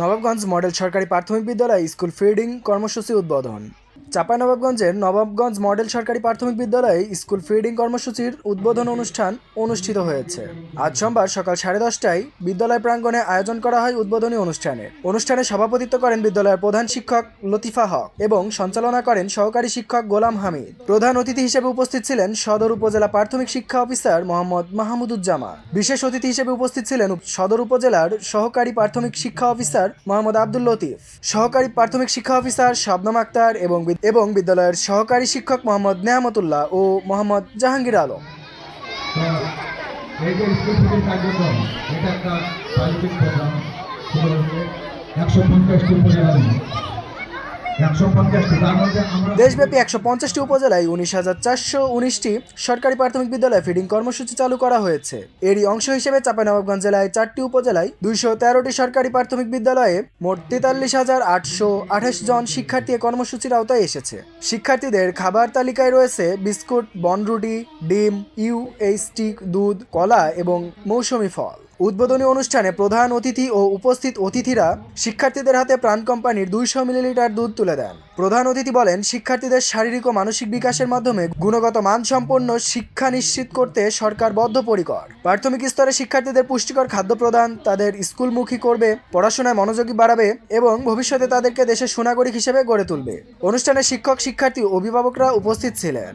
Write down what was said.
Nawabganj model সরকারি প্রাথমিক বিদ্যালয়ে স্কুল ফিডিং কর্মসূচি উদ্বোধন। চাঁপাইনবাবগঞ্জের নবাবগঞ্জ মডেল সরকারি প্রাথমিক বিদ্যালয়ে স্কুল ফিডিং কর্মসূচির উদ্বোধন অনুষ্ঠান অনুষ্ঠিত হয়েছে। আজ সোমবার সকাল সাড়ে দশটায় বিদ্যালয় প্রাঙ্গণে আয়োজন করা হয় উদ্বোধনী অনুষ্ঠানে। অনুষ্ঠানে সভাপতিত্ব করেন বিদ্যালয়ের প্রধান শিক্ষক লতিফা হক এবং সঞ্চালনা করেন সহকারী শিক্ষক গোলাম হামিদ। প্রধান অতিথি হিসেবে উপস্থিত ছিলেন সদর উপজেলা প্রাথমিক শিক্ষা অফিসার মোহাম্মদ মাহমুদুজ্জামান। বিশেষ অতিথি হিসেবে উপস্থিত ছিলেন সদর উপজেলার সহকারী প্রাথমিক শিক্ষা অফিসার মোহাম্মদ আব্দুল লতিফ। সহকারী প্রাথমিক শিক্ষা অফিসার শবনম আক্তার এবং এবং বিদ্যালয়ের সহকারী শিক্ষক মোহাম্মদ নেহামতুল্লাহ ও মোহাম্মদ জাহাঙ্গীর আলম। তো এই যে স্কুল ফিডিং কার্যক্রম, এটা একটা সাহিত্যিক প্রোগ্রাম। সেটা হচ্ছে একশো পঞ্চাশটি দেশব্যাপী একশো পঞ্চাশটি উপজেলায় উনিশ হাজার চারশো উনিশটি সরকারি প্রাথমিক বিদ্যালয়ে ফিডিং কর্মসূচি চালু করা হয়েছে। এরই অংশ হিসেবে চাঁপাইনবাবগঞ্জ জেলায় চারটি উপজেলায় দুইশো তেরোটি সরকারি প্রাথমিক বিদ্যালয়ে মোট তেতাল্লিশ হাজার আটশো আঠাশ জন শিক্ষার্থী কর্মসূচির আওতায় এসেছে। শিক্ষার্থীদের খাবার তালিকায় রয়েছে বিস্কুট, বনরুটি, ডিম ইউএইচটি দুধ, কলা এবং মৌসুমি ফল। উদ্বোধনী অনুষ্ঠানে প্রধান অতিথি ও উপস্থিত অতিথিরা শিক্ষার্থীদের হাতে প্রাণ কোম্পানির দুইশো মিলিলিটার দুধ তুলে দেন। প্রধান অতিথি বলেন, শিক্ষার্থীদের শারীরিক ও মানসিক বিকাশের মাধ্যমে গুণগত মানসম্পন্ন শিক্ষা নিশ্চিত করতে সরকার বদ্ধপরিকর। প্রাথমিক স্তরে শিক্ষার্থীদের পুষ্টিকর খাদ্য প্রদান তাদের স্কুলমুখী করবে, পড়াশোনায় মনোযোগী বাড়াবে এবং ভবিষ্যতে তাদেরকে দেশের সুনাগরিক হিসেবে গড়ে তুলবে। অনুষ্ঠানে শিক্ষক, শিক্ষার্থী, অভিভাবকরা উপস্থিত ছিলেন।